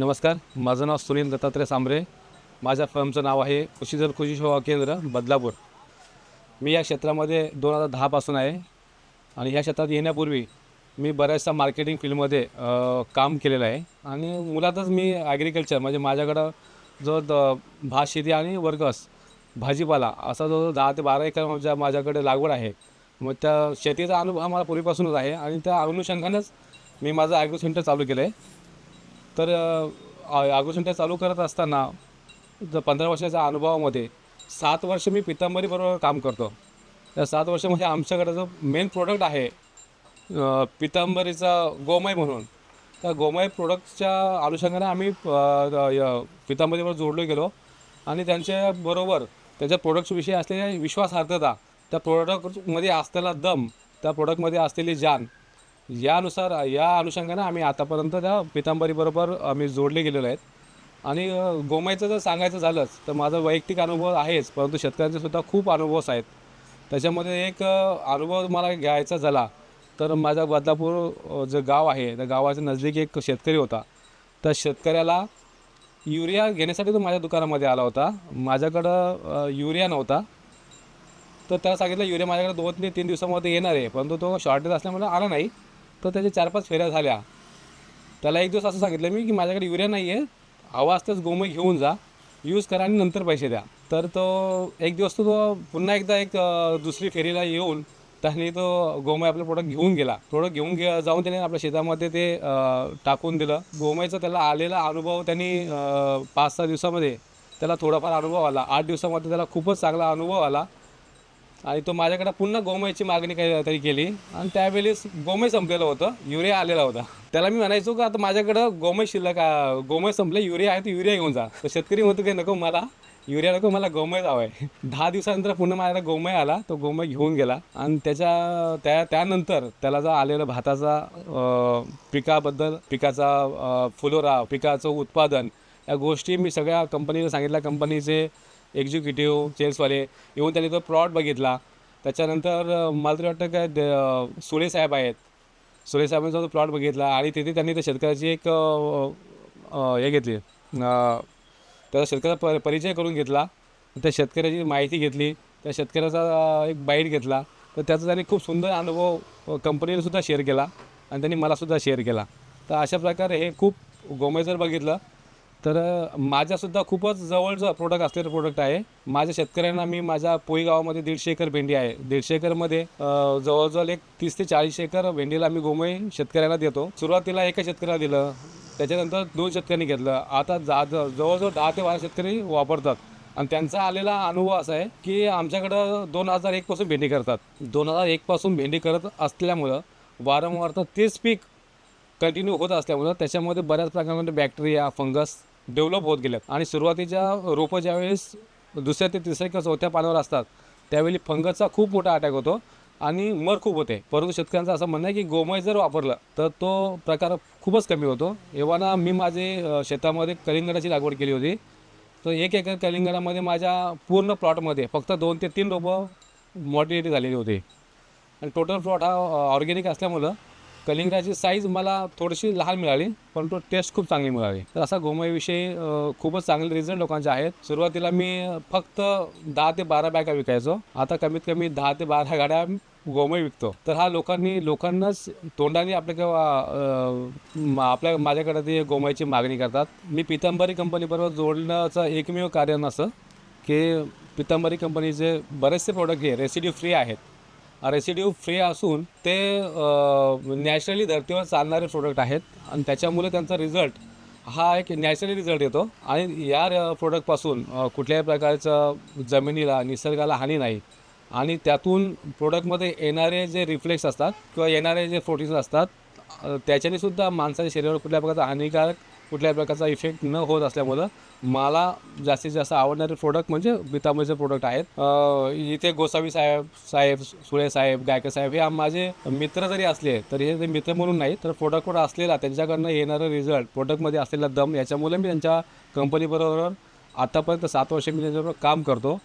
नमस्कार माझं नाव सुनील दत्तात्रय सांबरे माझ्या फर्मचं नाव आहे कृषीजल कृषी सेवा केंद्र बदलापूर. मी या क्षेत्रामध्ये दोन हजार दहापासून आहे आणि ह्या क्षेत्रात येण्यापूर्वी मी बऱ्याचशा मार्केटिंग फील्डमध्ये काम केलेलं आहे. आणि मुलातच मी ॲग्रिकल्चर म्हणजे माझ्याकडं जो द भात शेती आणि वर्गस भाजीपाला असा जो दहा ते बारा एकर माझ्या माझ्याकडे लागवड आहे. मग त्या शेतीचा अनुभव मला पूर्वीपासूनच आहे आणि त्या अनुषंगानेच मी माझं ॲग्रो सेंटर चालू केलं आहे तर ॲग्रो चालू करत असताना ज पंधरा वर्षाच्या अनुभवामध्ये सात वर्ष मी पितांबरीबरोबर काम करतो. त्या सात वर्षामध्ये आमच्याकडे जो मेन प्रोडक्ट आहे पितांबरीचा गोमय म्हणून त्या गोमय प्रोडक्टच्या अनुषंगाने आम्ही पितांबरीवर जोडलो गेलो. आणि त्यांच्याबरोबर त्याच्या प्रोडक्टविषयी असलेल्या विश्वासार्हता त्या प्रोडक्टमध्ये असलेला दम त्या प्रोडक्टमध्ये असलेली जान यानुसार या अनुषंगाने आम्ही आतापर्यंत त्या पितांबरीबरोबर आम्ही जोडले गेलेलो आहेत. आणि गोमायचं जर सांगायचं झालंच तर माझा वैयक्तिक अनुभव आहेच परंतु शेतकऱ्यांचे सुद्धा खूप अनुभव आहेत. त्याच्यामध्ये एक अनुभव मला घ्यायचा झाला तर माझा बदलापूर जे गाव आहे त्या गावाच्या नजदीक एक शेतकरी होता. त्या शेतकऱ्याला युरिया घेण्यासाठी तो माझ्या दुकानामध्ये आला होता. माझ्याकडं युरिया नव्हता. तर त्याला सांगितलं युरिया माझ्याकडे दोन ते तीन दिवसामध्ये येणार आहे परंतु तो शॉर्टेज असल्यामुळे आला नाही. तर त्याच्या चार पाच फेऱ्या झाल्या. त्याला एक दिवस असं सांगितलं मी की माझ्याकडे युरिया नाही आहे हवा असताच गोमय घेऊन जा. यूज करा आणि नंतर पैसे द्या. तर तो एक दिवस तो पुन्हा एकदा एक दुसरी फेरीला येऊन त्याने तो गोमय आपलं प्रोडक्ट घेऊन गेला. प्रोडक्ट घेऊन गे जाऊन त्याने आपल्या शेतामध्ये ते टाकून दिलं. गोमयचा त्याला आलेला अनुभव त्यांनी पाच सहा दिवसामध्ये त्याला थोडाफार अनुभव आला. आठ दिवसामध्ये त्याला खूपच चांगला अनुभव आला. आणि तो माझ्याकडे पुन्हा गोमयची मागणी काही तरी केली. आणि त्यावेळेस गोमय संपलेलं होतं युरिया आलेला होता. त्याला मी म्हणायचो का आता माझ्याकडं गोमय शिल्लक गोमय संपलं युरिया आहे तर युरिया घेऊन जा. तर शेतकरी म्हणतो की नको मला युरिया नको मला गोमय हवं आहे दहा दिवसानंतर पुन्हा माझ्याकडे गोमय आला तो गोमय घेऊन गेला. आणि त्याच्या त्या त्यानंतर त्याला जो आलेला भाताचा पिकाबद्दल पिकाचा फुलोरा पिकाचं उत्पादन या गोष्टी मी सगळ्या कंपनीला सांगितल्या. कंपनीचे एक्झिक्युटिव्ह सेल्सवाले येऊन त्यांनी तो प्लॉट बघितला. त्याच्यानंतर मला तरी वाटतं काय द- सुळे साहेब आहेत. सुळे साहेबांचा तो प्लॉट बघितला आणि तिथे त्यांनी त्या शेतकऱ्याची एक हे घेतली. त्याचा शेतकऱ्याचा प परिचय करून घेतला. त्या शेतकऱ्याची माहिती घेतली. त्या शेतकऱ्याचा एक बाईट घेतला. तर त्याचा त्यांनी खूप सुंदर अनुभव अं, कंपनीने सुद्धा शेअर केला आणि त्यांनी मलासुद्धा शेअर केला. तर अशा प्रकारे हे खूप गोमय जर बघितलं. तर माझ्यासुद्धा खूपच जवळचं प्रोडक्ट असलेलं प्रोडक्ट आहे. माझ्या शेतकऱ्यांना मी माझ्या पोई गावामध्ये दीडशे एकर भेंडी आहे. दीडशे एकरमध्ये जवळजवळ एक तीस ते चाळीस एकर भेंडीला मी गोमय शेतकऱ्यांना देतो. सुरुवातीला एका शेतकऱ्याला दिलं त्याच्यानंतर दोन शेतकऱ्यांनी घेतलं. आता जा जवळजवळ दहा ते बारा शेतकरी वापरतात. आणि त्यांचा आलेला अनुभव असा आहे की आमच्याकडं दोन हजार एकपासून भेंडी करतात. दोन हजार एकपासून भेंडी करत असल्यामुळं वारंवार तर तेच पीक कंटिन्यू होत असल्यामुळं त्याच्यामध्ये बऱ्याच प्रकारमध्ये बॅक्टेरिया फंगस डेव्हलप होत गेल्यात. आणि सुरुवातीच्या रोपं ज्यावेळेस दुसऱ्या ते तिसऱ्या किंवा चौथ्या पानावर असतात त्यावेळी फंगसचा खूप मोठा अटॅक होतो आणि मर खूप होते. परंतु शेतकऱ्यांचं असं म्हणणं आहे की गोमय जर वापरलं तर तो प्रकार खूपच कमी होतो. एव्हाना मी माझे शेतामध्ये कलिंगडाची लागवड केली होती. तर एक एकर कलिंगडामध्ये माझ्या पूर्ण प्लॉटमध्ये फक्त दोन ते तीन रोपं मॉर्टिलिटी झालेली होती. आणि टोटल प्लॉट हा ऑर्गॅनिक असल्यामुळं कलिंगडाची साईज मला थोडीशी लहान मिळाली परंतु टेस्ट खूप चांगली मिळाली. तर असा गोमयविषयी खूपच चांगले रिझल्ट लोकांचे आहेत. सुरुवातीला मी फक्त दहा ते बारा बॅगा विकायचो. आता कमीत कमी दहा ते बारा गाड्या गोमय विकतो. तर हा लोकांनी लोकांनाच तोंडाने आपल्या किंवा आपल्या माझ्याकडे ते गोमयची मागणी करतात. मी पितांबरी कंपनीबरोबर जोडण्याचं एकमेव कारण असं की पितांबरी कंपनीचे बरेचसे प्रोडक्ट हे रेसिड्यू फ्री आहेत. रेसिड्यू फ्री असून ते नॅचरली धर्तीवर चालणारे प्रोडक्ट आहेत. आणि त्याच्यामुळे त्यांचा रिझल्ट हा एक नॅचरली रिझल्ट येतो. आणि या प्रोडक्टपासून कुठल्याही प्रकारचं जमिनीला निसर्गाला हानी नाही. आणि त्यातून प्रोडक्टमध्ये येणारे जे रिफ्लेक्स असतात किंवा येणारे जे प्रोटीन्स असतात त्याच्यानेसुद्धा त्याच्याने सुद्धा माणसाच्या शरीरावर कुठल्या प्रकारचा हानिकारक कुठल्याही प्रकारचा इफेक्ट न होत असल्यामुळं मला जास्तीत जास्त आवडणारे प्रोडक्ट म्हणजे पितांबरीचे प्रोडक्ट आहेत. इथे गोसावी साहेब साहेब सुळे साहेब गायकर साहेब हे आम- माझे मित्र जरी असले तरी हे ते मित्र म्हणून नाही तर प्रोडक्टवर असलेला त्यांच्याकडनं येणारं रिझल्ट प्रोडक्टमध्ये असलेला दम याच्यामुळे मी त्यांच्या कंपनीबरोबर आतापर्यंत सात वर्ष मी त्यांच्याबरोबर काम करतो.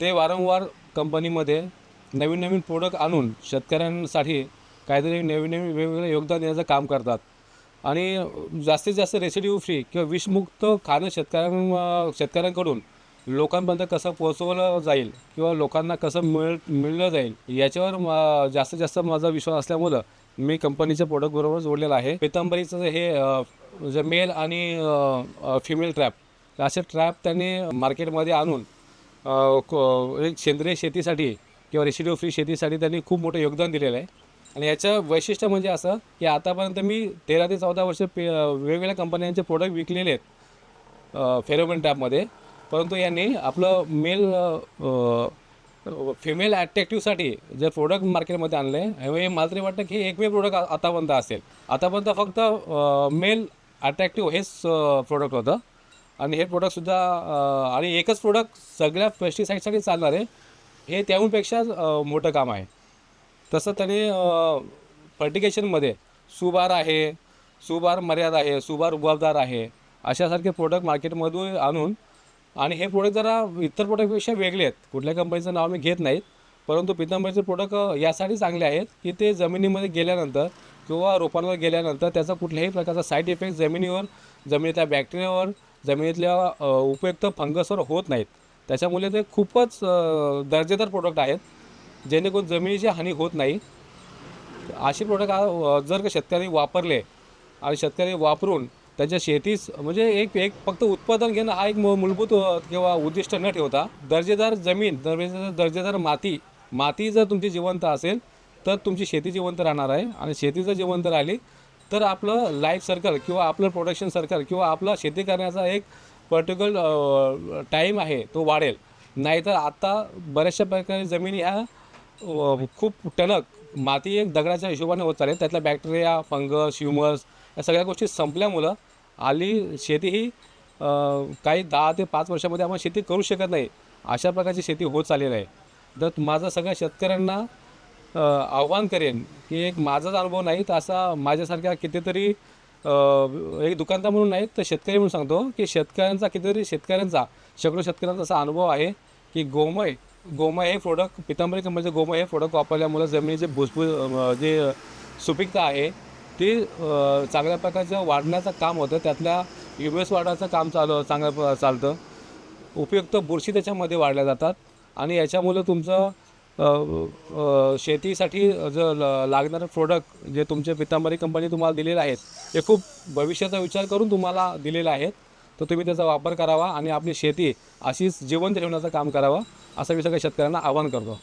ते वारंवार कंपनीमध्ये नवीन नवीन प्रोडक्ट आणून शेतकऱ्यांसाठी काहीतरी नवीन नवीन वेगवेगळे योगदान देण्याचं काम करतात. आणि जास्तीत जास्त रेसिड्यू फ्री किंवा विषमुक्त खाणं शेतकऱ्यां शेतकऱ्यांकडून लोकांपर्यंत कसं पोहोचवलं जाईल किंवा लोकांना कसं मिळ मिळलं जाईल याच्यावर मा- जास्तीत जास्त माझा विश्वास असल्यामुळं मी कंपनीच्या प्रोडक्टबरोबर जोडलेलं आहे. पितांबरीचं हे जे मेल आणि फिमेल ट्रॅप असे ट्रॅप त्यांनी मार्केटमध्ये आणून को- एक सेंद्रिय शेतीसाठी किंवा रेसिडिओ फ्री शेतीसाठी त्यांनी खूप मोठं योगदान दिलेलं आहे. आणि याचं वैशिष्ट्य म्हणजे असं की आतापर्यंत मी तेरा ते चौदा वर्ष पे वेगवेगळ्या कंपन्यांचे प्रोडक्ट विकलेले आहेत फेरोमेन टॅपमध्ये परंतु यांनी आपलं मेल फिमेल ॲट्रॅक्टिव्हसाठी जे प्रोडक्ट मार्केटमध्ये आणलं आहे हे मला तरी वाटतं की हे एकमेव प्रोडक्ट आतापर्यंत असेल. आतापर्यंत फक्त मेल अट्रॅक्टिव्ह हेच प्रोडक्ट होतं. आणि हे प्रोडक्टसुद्धा आणि एकच प्रोडक्ट सगळ्या पेस्टिसाईडसाठी चालणार आहे हे त्याहूनपेक्षा मोठं काम आहे. तसं त्याने फर्टिकेशनमध्ये सुबार आहे सुबार मर्यादा आहे सुबार उबाबदार आहे अशासारखे प्रोडक्ट मार्केटमधून आणून आणि हे प्रोडक्ट जरा इतर प्रोडक्टपेक्षा वेगळे आहेत. कुठल्या कंपनीचं नाव मी घेत नाहीत परंतु पितांबरीचे प्रोडक्ट यासाठी चांगले आहेत की ते जमिनीमध्ये गेल्यानंतर किंवा रोपांवर गेल्यानंतर त्याचा कुठल्याही प्रकारचा साईड इफेक्ट जमिनीवर जमिनीतल्या बॅक्टेरियावर जमिनीतल्या उपयुक्त फंगसवर होत नाहीत. त्याच्यामुळे ते खूपच दर्जेदार प्रोडक्ट आहेत. जेणेकरून जमिनीची हानी होत नाही. असे प्रोडक्ट जर का शेतकऱ्यांनी वापरले आणि शेतकरी वापरून त्यांच्या शेतीस म्हणजे एक एक फक्त उत्पादन घेणं हा एक मूलभूत किंवा उद्दिष्ट न ठेवता दर्जेदार जमीन दर्जेदार दर्जेदार माती माती जर तुमची जिवंत असेल तर तुमची शेती जिवंत राहणार आहे. आणि शेती जर जिवंत राहिली तर आपलं लाईफ सर्कल किंवा आपलं प्रोडक्शन सर्कल किंवा आपला शेती करण्याचा एक पर्टिक्युलर टाईम आहे तो वाढेल. नाहीतर आत्ता बऱ्याचशा प्रकारे जमिनी ह्या खूप टणक माती एक दगडाच्या हिशोबाने होत चालेल त्यातल्या बॅक्टेरिया फंगस ह्युमस या सगळ्या गोष्टी संपल्यामुळं आली शेती ही काही दहा ते पाच वर्षामध्ये आपण शेती करू शकत नाही. अशा प्रकारची शेती होत चाललेली आहे. तर माझं सगळ्या शेतकऱ्यांना आव्हान करेन की एक माझाच अनुभव नाही तर असा माझ्यासारख्या कितीतरी एक दुकानदार म्हणून नाही तर शेतकरी म्हणून सांगतो की शेतकऱ्यांचा कितीतरी शेतकऱ्यांचा शेकडो शेतकऱ्यांचा असा अनुभव आहे की गोमय गोमा हे प्रोडक्ट पितांबरी कंपनीचं गोमा हे प्रोडक्ट वापरल्यामुळे जमिनीचे भुसभूस जे सुपीकता आहे ती चांगल्या प्रकारचं वाढण्याचं काम होतं. त्यातल्या युवेस वाढायचं काम चालू चांगलं चालतं. उपयुक्त बुरशी त्याच्यामध्ये वाढल्या जातात. आणि याच्यामुळं तुमचं शेतीसाठी जर ल- प्रोडक्ट जे तुमचे पितांबरी कंपनी तुम्हाला दिलेलं आहेत ते खूप भविष्याचा विचार करून तुम्हाला दिलेलं आहेत. तर तुम्ही त्याचा वापर करावा आणि आपली शेती अशीच जिवंत ठेवण्याचं काम करावं असं मी सगळ्या शेतकऱ्यांना आवाहन करतो.